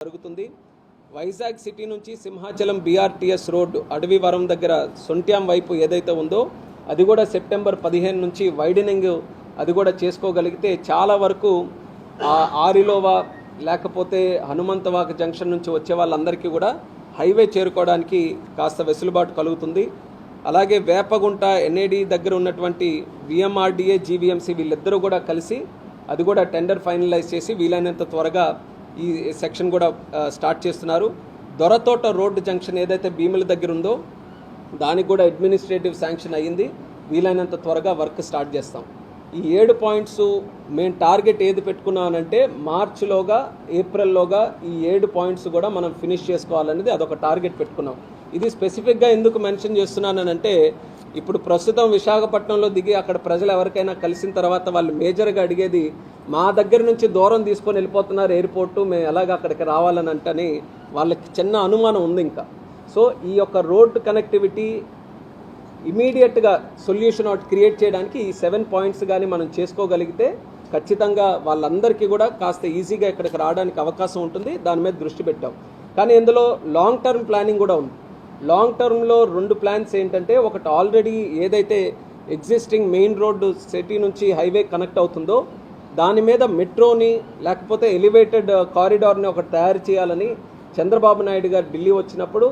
జరుగుతుంది. వైజాగ్ సిటీ నుంచి Simhachalam BRTS road Adavivaram దగ్గర సొంట్యాం వైపు ఏదైతే ఉందో అది కూడా సెప్టెంబర్ పదిహేను నుంచి వైడనింగ్ అది కూడా చేసుకోగలిగితే చాలా వరకు ఆరిలోవా లేకపోతే హనుమంతవాక జంక్షన్ నుంచి వచ్చే వాళ్ళందరికీ కూడా హైవే చేరుకోవడానికి కాస్త వెసులుబాటు కలుగుతుంది. అలాగే వేపగుంట ఎన్ఏడి దగ్గర ఉన్నటువంటి విఎంఆర్డీఏ జీవీఎంసీ వీళ్ళిద్దరూ కూడా కలిసి అది కూడా టెండర్ ఫైనలైజ్ చేసి వీలైనంత త్వరగా ఈ సెక్షన్ కూడా స్టార్ట్ చేస్తున్నారు. దొరతోట రోడ్డు జంక్షన్ ఏదైతే భీముల దగ్గర ఉందో దానికి కూడా అడ్మినిస్ట్రేటివ్ శాంక్షన్ అయ్యింది. వీలైనంత త్వరగా వర్క్ స్టార్ట్ చేస్తాం. ఈ ఏడు పాయింట్స్ మేము టార్గెట్ ఏది పెట్టుకున్నానంటే మార్చిలోగా ఏప్రిల్లోగా ఈ ఏడు పాయింట్స్ కూడా మనం ఫినిష్ చేసుకోవాలనేది అదొక టార్గెట్ పెట్టుకున్నాం. ఇది స్పెసిఫిక్గా ఎందుకు మెన్షన్ చేస్తున్నానంటే ఇప్పుడు ప్రస్తుతం విశాఖపట్నంలో దిగి అక్కడ ప్రజలు ఎవరికైనా కలిసిన తర్వాత వాళ్ళు మేజర్గా అడిగేది మా దగ్గర నుంచి దూరం తీసుకొని వెళ్ళిపోతున్నారు ఎయిర్పోర్టు మేము ఎలాగ అక్కడికి రావాలని అంటని వాళ్ళకి చిన్న అనుమానం ఉంది ఇంకా. సో ఈ యొక్క రోడ్ కనెక్టివిటీ ఇమీడియట్గా సొల్యూషన్ ఒకటి క్రియేట్ చేయడానికి ఈ సెవెన్ పాయింట్స్ కానీ మనం చేసుకోగలిగితే ఖచ్చితంగా వాళ్ళందరికీ కూడా కాస్త ఈజీగా ఇక్కడికి రావడానికి అవకాశం ఉంటుంది. దాని మీద దృష్టి పెట్టాం. కానీ ఇందులో లాంగ్ టర్మ్ ప్లానింగ్ కూడా ఉంది. లాంగ్ టర్మ్లో రెండు ప్లాన్స్ ఏంటంటే ఒకటి ఆల్రెడీ ఏదైతే ఎగ్జిస్టింగ్ మెయిన్ రోడ్డు సిటీ నుంచి హైవే కనెక్ట్ అవుతుందో దాని మీద మెట్రోని లేకపోతే ఎలివేటెడ్ కారిడార్ని uh, ఒకటి తయారు చేయాలని చంద్రబాబు నాయుడు గారు ఢిల్లీ వచ్చినప్పుడు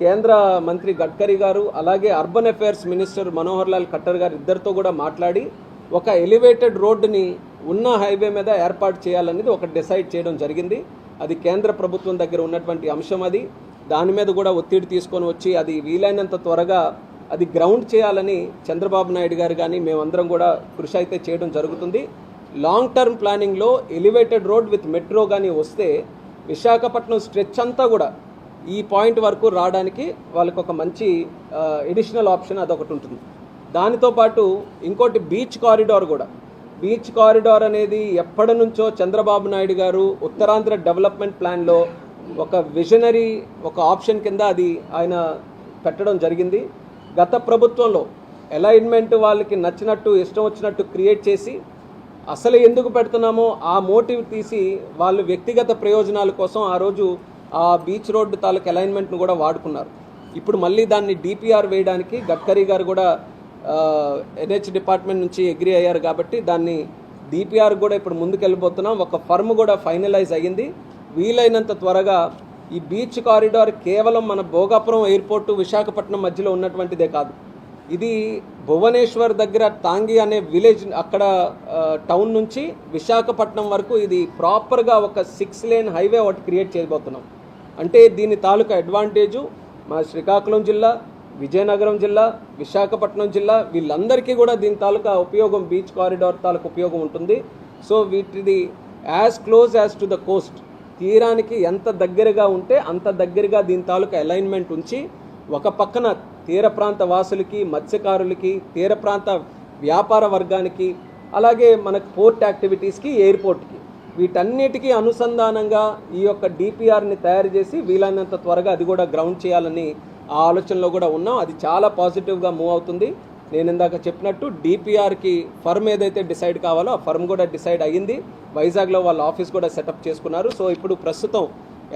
కేంద్ర మంత్రి గడ్కరీ గారు అలాగే urban affairs minister Manohar Lal Khattar గారు ఇద్దరితో కూడా మాట్లాడి ఒక ఎలివేటెడ్ రోడ్డుని ఉన్న హైవే మీద ఏర్పాటు చేయాలనేది ఒక డిసైడ్ చేయడం జరిగింది. అది కేంద్ర ప్రభుత్వం దగ్గర ఉన్నటువంటి అంశం అది. దాని మీద కూడా ఒత్తిడి తీసుకొని వచ్చి అది వీలైనంత త్వరగా అది గ్రౌండ్ చేయాలని చంద్రబాబు నాయుడు గారు కానీ మేమందరం కూడా కృషి అయితే చేయడం జరుగుతుంది. లాంగ్ టర్మ్ ప్లానింగ్లో ఎలివేటెడ్ రోడ్ విత్ మెట్రో కానీ వస్తే విశాఖపట్నం స్ట్రెచ్ అంతా కూడా ఈ పాయింట్ వరకు రావడానికి వాళ్ళకి ఒక మంచి ఎడిషనల్ ఆప్షన్ అదొకటి ఉంటుంది. దానితో పాటు ఇంకోటి బీచ్ కారిడార్ కూడా. బీచ్ కారిడార్ అనేది ఎప్పటి నుంచో చంద్రబాబు నాయుడు గారు ఉత్తరాంధ్ర డెవలప్మెంట్ ప్లాన్లో ఒక విజనరీ ఒక ఆప్షన్ కింద అది ఆయన పెట్టడం జరిగింది. గత ప్రభుత్వంలో అలైన్మెంట్ వాళ్ళకి నచ్చినట్టు ఇష్టం వచ్చినట్టు క్రియేట్ చేసి అసలు ఎందుకు పెడుతున్నామో ఆ మోటివ్ తీసి వాళ్ళు వ్యక్తిగత ప్రయోజనాల కోసం ఆ రోజు ఆ బీచ్ రోడ్డు తాలూకు అలైన్మెంట్ను కూడా వాడుకున్నారు. ఇప్పుడు మళ్ళీ దాన్ని డిపిఆర్ వేయడానికి గడ్కరీ గారు కూడా ఎన్హెచ్ డిపార్ట్మెంట్ నుంచి అగ్రి అయ్యారు కాబట్టి దాన్ని డిపిఆర్ కూడా ఇప్పుడు ముందుకెళ్ళిపోతున్నాం ఒక ఫర్మ్ కూడా ఫైనలైజ్ అయ్యింది. వీలైనంత త్వరగా ఈ బీచ్ కారిడార్ కేవలం మన భోగాపురం ఎయిర్పోర్టు విశాఖపట్నం మధ్యలో ఉన్నటువంటిదే కాదు. ఇది భువనేశ్వర్ దగ్గర టాంగి అనే విలేజ్ అక్కడ టౌన్ నుంచి విశాఖపట్నం వరకు ఇది ప్రాపర్గా ఒక సిక్స్ లేన్ హైవే ఒకటి క్రియేట్ చేయబోతున్నాం. అంటే దీని తాలూకా అడ్వాంటేజు మా శ్రీకాకుళం జిల్లా విజయనగరం జిల్లా విశాఖపట్నం జిల్లా వీళ్ళందరికీ కూడా దీని తాలూకా ఉపయోగం బీచ్ కారిడార్ తాలూకా ఉపయోగం ఉంటుంది. So వీటిది as close as to the coast తీరానికి ఎంత దగ్గరగా ఉంటే అంత దగ్గరగా దీని తాలూకా అలైన్మెంట్ ఉంచి ఒక పక్కన తీర ప్రాంత వాసులకి మత్స్యకారులకి తీర ప్రాంత వ్యాపార వర్గానికి అలాగే మనకు పోర్ట్ యాక్టివిటీస్కి ఎయిర్పోర్ట్కి వీటన్నిటికీ అనుసంధానంగా ఈ యొక్క డిపిఆర్ని తయారు చేసి వీలైనంత త్వరగా అది కూడా గ్రౌండ్ చేయాలని ఆ ఆలోచనలో కూడా ఉన్నాం. అది చాలా పాజిటివ్గా మూవ్ అవుతుంది. నేను ఇందాక చెప్పినట్టు డిపిఆర్కి ఫర్మ్ ఏదైతే డిసైడ్ కావాలో ఆ ఫర్మ్ కూడా డిసైడ్ అయ్యింది. వైజాగ్లో వాళ్ళ ఆఫీస్ కూడా సెటప్ చేసుకున్నారు. సో ఇప్పుడు ప్రస్తుతం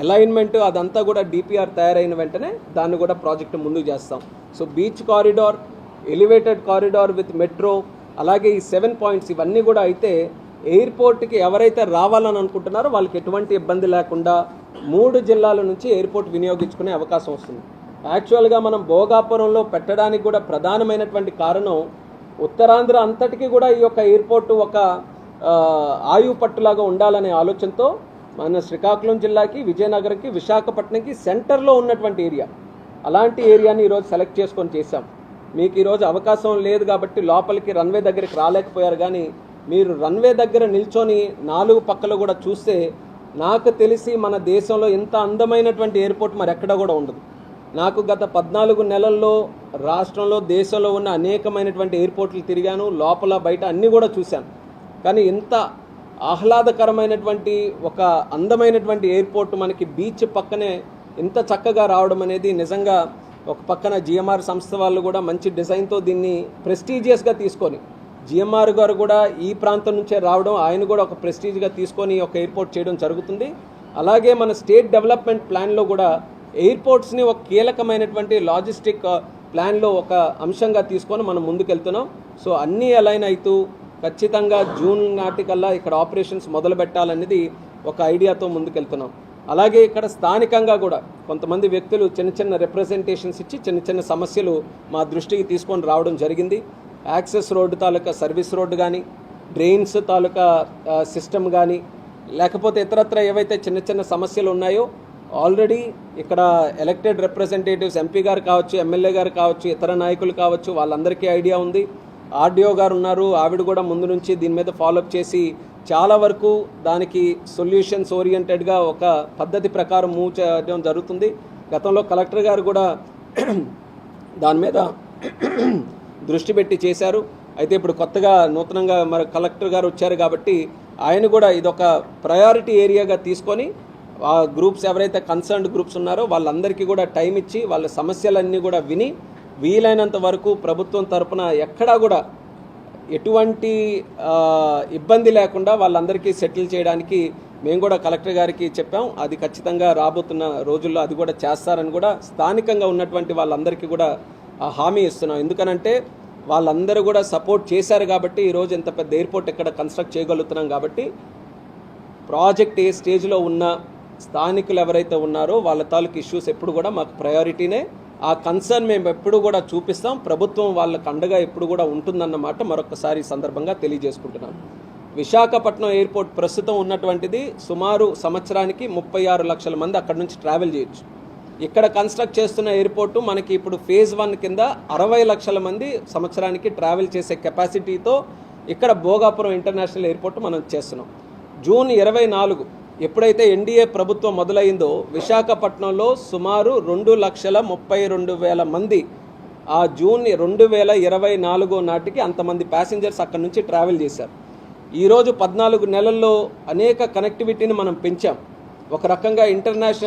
అలైన్మెంట్ అదంతా కూడా డిపిఆర్ తయారైన వెంటనే దాన్ని కూడా ప్రాజెక్ట్ ముందుకు చేస్తాం. So beach corridor elevated corridor with metro అలాగే ఈ సెవెన్ పాయింట్స్ ఇవన్నీ కూడా అయితే ఎయిర్పోర్ట్కి ఎవరైతే రావాలని అనుకుంటున్నారో వాళ్ళకి ఎటువంటి ఇబ్బంది లేకుండా మూడు జిల్లాల నుంచి ఎయిర్పోర్ట్ వినియోగించుకునే అవకాశం వస్తుంది. యాక్చువల్గా మనం భోగాపురంలో పెట్టడానికి కూడా ప్రధానమైనటువంటి కారణం ఉత్తరాంధ్ర అంతటికీ కూడా ఈ యొక్క ఎయిర్పోర్ట్ ఒక ఆయు పట్టులాగా ఉండాలనే ఆలోచనతో మన శ్రీకాకుళం జిల్లాకి విజయనగరంకి విశాఖపట్నంకి సెంటర్లో ఉన్నటువంటి ఏరియా. అలాంటి ఏరియాని ఈరోజు సెలెక్ట్ చేసుకొని చేశాం. మీకు ఈరోజు అవకాశం లేదు కాబట్టి లోపలికి రన్వే దగ్గరికి రాలేకపోయారు కానీ మీరు రన్వే దగ్గర నిల్చొని నాలుగు పక్కలు కూడా చూస్తే నాకు తెలిసి మన దేశంలో ఇంత అందమైనటువంటి ఎయిర్పోర్ట్ మరి ఎక్కడ కూడా ఉండదు. నాకు గత పద్నాలుగు నెలల్లో రాష్ట్రంలో దేశంలో ఉన్న అనేకమైనటువంటి ఎయిర్పోర్ట్లు తిరిగాను. లోపల బయట అన్నీ కూడా చూశాను. కానీ ఇంత ఆహ్లాదకరమైనటువంటి ఒక అందమైనటువంటి ఎయిర్పోర్ట్ మనకి బీచ్ పక్కనే ఇంత చక్కగా రావడం అనేది నిజంగా ఒక పక్కన జిఎంఆర్ సంస్థ వాళ్ళు కూడా మంచి డిజైన్తో దీన్ని ప్రెస్టీజియస్గా తీసుకొని జిఎంఆర్ గారు కూడా ఈ ప్రాంతం నుంచే రావడం ఆయన కూడా ఒక ప్రెస్టీజ్గా తీసుకొని ఒక ఎయిర్పోర్ట్ చేయడం జరుగుతుంది. అలాగే మన స్టేట్ డెవలప్మెంట్ ప్లాన్లో కూడా ఎయిర్పోర్ట్స్ని ఒక కీలకమైనటువంటి లాజిస్టిక్ ప్లాన్లో ఒక అంశంగా తీసుకొని మనం ముందుకెళ్తున్నాం. సో అన్నీ అలైన్ అవుతూ ఖచ్చితంగా జూన్ నాటికల్లా ఇక్కడ ఆపరేషన్స్ మొదలు పెట్టాలనేది ఒక ఐడియాతో ముందుకెళ్తున్నాం. అలాగే ఇక్కడ స్థానికంగా కూడా కొంతమంది వ్యక్తులు చిన్న చిన్న రిప్రజెంటేషన్స్ ఇచ్చి చిన్న చిన్న సమస్యలు మా దృష్టికి తీసుకొని రావడం జరిగింది. యాక్సెస్ రోడ్డు తాలూకా సర్వీస్ రోడ్డు కానీ డ్రైన్స్ తాలూకా సిస్టమ్ కానీ లేకపోతే ఇతరత్ర ఏవైతే చిన్న చిన్న సమస్యలు ఉన్నాయో ఆల్రెడీ ఇక్కడ ఎలక్టెడ్ రిప్రజెంటేటివ్స్ ఎంపీ గారు కావచ్చు ఎమ్మెల్యే గారు కావచ్చు ఇతర నాయకులు కావచ్చు వాళ్ళందరికీ ఐడియా ఉంది. ఆర్డీఓ గారు ఉన్నారు ఆవిడ కూడా ముందు నుంచి దీని మీద ఫాలోఅప్ చేసి చాలా వరకు దానికి సొల్యూషన్స్ ఓరియంటెడ్గా ఒక పద్ధతి ప్రకారం మూవ్ చేయడం జరుగుతుంది. గతంలో కలెక్టర్ గారు కూడా దాని మీద దృష్టి పెట్టి చేశారు. అయితే ఇప్పుడు కొత్తగా నూతనంగా మరి కలెక్టర్ గారు వచ్చారు కాబట్టి ఆయన కూడా ఇదొక ప్రయారిటీ ఏరియాగా తీసుకొని ఆ గ్రూప్స్ ఎవరైతే కన్సర్న్డ్ గ్రూప్స్ ఉన్నారో వాళ్ళందరికీ కూడా టైం ఇచ్చి వాళ్ళ సమస్యలన్నీ కూడా విని వీలైనంత వరకు ప్రభుత్వం తరపున ఎక్కడా కూడా ఎటువంటి ఇబ్బంది లేకుండా వాళ్ళందరికీ సెటిల్ చేయడానికి మేము కూడా కలెక్టర్ గారికి చెప్పాం. అది ఖచ్చితంగా రాబోతున్న రోజుల్లో అది కూడా చేస్తారని కూడా స్థానికంగా ఉన్నటువంటి వాళ్ళందరికీ కూడా హామీ ఇస్తున్నాం. ఎందుకనంటే వాళ్ళందరూ కూడా సపోర్ట్ చేశారు కాబట్టి ఈరోజు ఇంత పెద్ద ఎయిర్పోర్ట్ ఇక్కడ కన్స్ట్రక్ట్ చేయగలుగుతున్నాం కాబట్టి ప్రాజెక్ట్ ఏ స్టేజ్లో ఉన్న స్థానికులు ఎవరైతే ఉన్నారో వాళ్ళ తాలూకు ఇష్యూస్ ఎప్పుడు కూడా మాకు ప్రయారిటీనే ఆ కన్సర్న్ మేము ఎప్పుడు కూడా చూపిస్తాం. ప్రభుత్వం వాళ్ళకు అండగా ఎప్పుడు కూడా ఉంటుందన్నమాట మరొకసారి సందర్భంగా తెలియజేసుకుంటున్నాను విశాఖపట్నం ఎయిర్పోర్ట్ ప్రస్తుతం ఉన్నటువంటిది సుమారు సంవత్సరానికి ముప్పై ఆరు లక్షల మంది అక్కడి నుంచి ట్రావెల్ చేయొచ్చు. ఇక్కడ కన్స్ట్రక్ట్ చేస్తున్న ఎయిర్పోర్టు మనకి ఇప్పుడు ఫేజ్ వన్ కింద అరవై లక్షల మంది సంవత్సరానికి ట్రావెల్ చేసే కెపాసిటీతో ఇక్కడ భోగాపురం ఇంటర్నేషనల్ ఎయిర్పోర్ట్ మనం చేస్తున్నాం. జూన్ ఇరవై నాలుగు ఎప్పుడైతే ఎన్డీఏ ప్రభుత్వం మొదలైందో విశాఖపట్నంలో సుమారు రెండు లక్షల ముప్పై రెండు వేల మంది ఆ జూన్ రెండు వేల ఇరవై నాలుగో నాటికి అంతమంది ప్యాసింజర్స్ అక్కడి నుంచి ట్రావెల్ చేశారు. ఈరోజు పద్నాలుగు నెలల్లో అనేక కనెక్టివిటీని మనం పెంచాం. ఒక రకంగా ఇంటర్నేషనల్